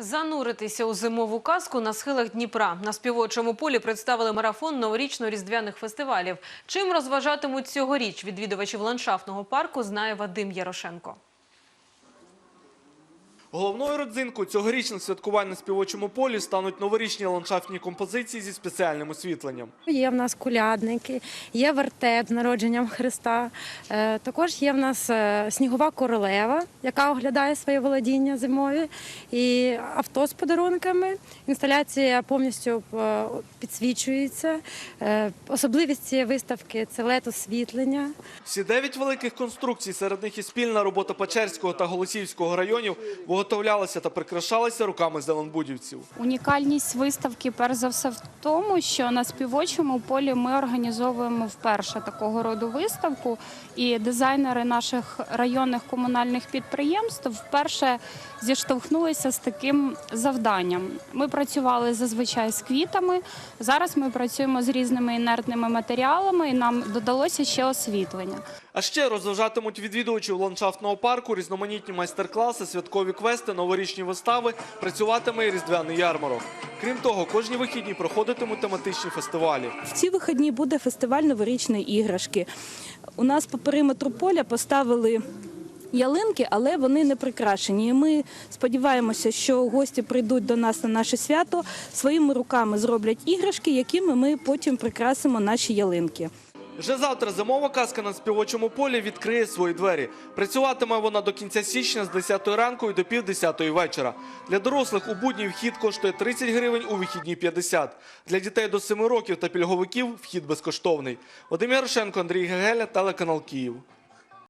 Зануритися у зимову казку на схилах Дніпра. На співочому полі представили марафон новорічно-різдвяних фестивалів. Чим розважатимуть цьогоріч відвідувачів ландшафтного парку, знає Вадим Ярошенко. Головною родзинкою цьогорічних святкувань на співочому полі стануть новорічні ландшафтні композиції зі спеціальним освітленням. Є в нас кулядники, є вертеп з народженням Христа. Е, Також є в нас е, снігова королева, яка оглядає своє володіння зимові, і авто з подарунками. Інсталяція повністю е, підсвічується. Особливість цієї виставки це лед освітлення. Всі дев'ять великих конструкцій, серед них і спільна робота Печерського та Голосіївського районів, виготовлялися та прикрашалися руками зеленбудівців. Унікальність виставки, перш за все, в тому, що на співочому полі ми організовуємо вперше такого роду виставку, і дизайнери наших районних комунальних підприємств вперше зіштовхнулися з таким завданням. Ми працювали зазвичай з квітами. Зараз ми працюємо з різними інертними матеріалами, і нам додалося ще освітлення. А ще розважатимуть відвідувачів ландшафтного парку різноманітні майстер-класи, святкові квести, новорічні вистави, працюватиме і різдвяний ярмарок. Крім того, кожні вихідні проходитимуть тематичні фестивалі. В ці вихідні буде фестиваль новорічної іграшки. У нас по периметру поля поставили ялинки, але вони не прикрашені. І ми сподіваємося, що гості прийдуть до нас на наше свято, своїми руками зроблять іграшки, якими ми потім прикрасимо наші ялинки. Вже завтра зимова казка на співочому полі відкриє свої двері. Працюватиме вона до кінця січня з 10 ранку і до пів 10 вечора. Для дорослих у будній вхід коштує 30 гривень, у вихідні 50. Для дітей до 7 років та пільговиків вхід безкоштовний. Вадим Ярошенко, Андрій Гегеля, телеканал Київ.